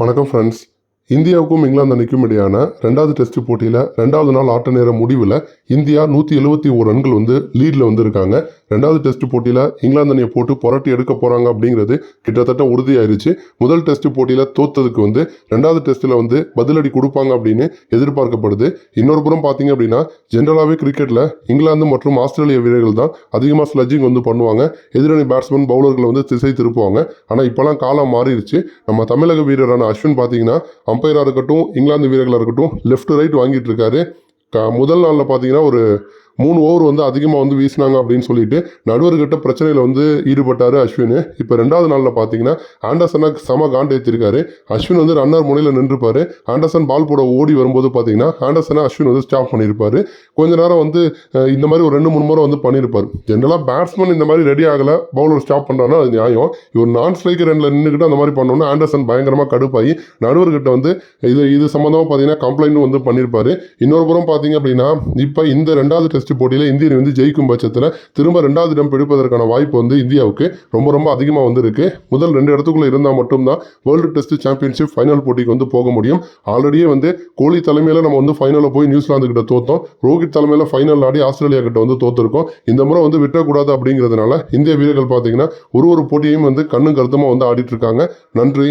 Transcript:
வணக்கம் ஃப்ரெண்ட்ஸ் இந்தியாவுக்கும் இங்கிலாந்து அணிக்கும் இடையான ரெண்டாவது டெஸ்ட் போட்டியில் ரெண்டாவது நாள் ஆட்ட நேர முடிவில் இந்தியா நூற்றி எழுபத்தி ஓர் ரன்கள் வந்து லீடில் வந்திருக்காங்க. ரெண்டாவது டெஸ்ட் போட்டியில் இங்கிலாந்து அணியை போட்டு புரட்டி எடுக்க போகிறாங்க அப்படிங்கிறது கிட்டத்தட்ட உறுதியாயிருச்சு. முதல் டெஸ்ட் போட்டியில் தோத்ததுக்கு வந்து ரெண்டாவது டெஸ்ட்டில் வந்து பதிலடி கொடுப்பாங்க அப்படின்னு எதிர்பார்க்கப்படுது. இன்னொரு புறம் பார்த்தீங்க அப்படின்னா ஜென்ரலாகவே கிரிக்கெட்டில் இங்கிலாந்து மற்றும் ஆஸ்திரேலிய வீரர்கள் தான் அதிகமாக ஸ்லட்ஜிங் வந்து பண்ணுவாங்க. எதிரணி பேட்ஸ்மேன் பவுலர்களை வந்து திசை திருப்புவாங்க. ஆனால் இப்போலாம் காலம் மாறிடுச்சு. நம்ம தமிழக வீரரான அஸ்வின் பார்த்தீங்கன்னா அம்பையராக இருக்கட்டும் இங்கிலாந்து வீரர்களாக இருக்கட்டும் லெஃப்ட் ரைட் வாங்கிட்டு இருக்காரு. க முதல் நாளில் பார்த்தீங்கன்னா ஒரு மூணு ஓவர் வந்து அதிகமாக வந்து வீசினாங்க அப்படின்னு சொல்லிட்டு நடுவர்கிட்ட பிரச்சனையில் வந்து ஈடுபட்டார் அஸ்வின். இப்போ ரெண்டாவது நாளில் பார்த்தீங்கன்னா ஆண்டர்சனாக செம காண்டு ஏற்றிருக்காரு அஸ்வின் வந்து ரன்னர் முனையில் நின்றுப்பார். ஆண்டர்சன் பால் போட ஓடி வரும்போது பார்த்தீங்கன்னா ஆண்டர்சனை அஸ்வின் வந்து ஸ்டாப் பண்ணியிருப்பார். கொஞ்ச நேரம் வந்து இந்த மாதிரி ஒரு ரெண்டு மூணு முறை வந்து பண்ணியிருப்பார். ஜென்ரலாக பேட்ஸ்மேன் இந்த மாதிரி ரெடி ஆகலை. பவுலர் ஸ்டாப் பண்ணுறாங்கன்னா அது நியாயம். இவர் நான் ஸ்ட்ரைக்கர் ரெண்டில் நின்றுக்கிட்டு அந்த மாதிரி பண்ணோன்னா ஆண்டர்சன் பயங்கரமாக கடுப்பாகி நடுவர்கிட்ட வந்து இது இது சம்மந்தமாக பார்த்தீங்கன்னா கம்ப்ளைண்ட்டும் வந்து பண்ணியிருப்பாரு. இன்னொரு புறம் பார்த்தீங்க அப்படின்னா இப்போ இந்த ரெண்டாவது டெஸ்ட் போட்டியில் இந்தியன் வந்து ஜெயிக்கும் பட்சத்தில் திரும்ப ரெண்டாவது இடம் பிடிப்பதற்கான வாய்ப்பு வந்து இந்தியாவுக்கு ரொம்ப ரொம்ப அதிகமாக வந்திருக்கு. முதல் ரெண்டு இடத்துக்குள்ளே இருந்தால் மட்டும்தான் வேர்ல்டு டெஸ்ட் சாம்பியன்ஷிப் ஃபைனல் போட்டிக்கு வந்து போக முடியும். ஆல்ரெடியே வந்து கோலி தலைமையில் நம்ம வந்து ஃபைனலில் போய் நியூசிலாந்து கிட்ட தோத்தோம். ரோஹித் தலைமையில் ஃபைனல் ஆடி ஆஸ்திரேலியா கிட்ட வந்து தோத்துருக்கோம். இந்த முறை வந்து விட்டக்கூடாது அப்படிங்கிறதுனால இந்திய வீரர்கள் பார்த்தீங்கன்னா ஒரு ஒரு போட்டியையும் வந்து கண்ணும் கருத்துமாக வந்து ஆடிட்டு இருக்காங்க. நன்றி.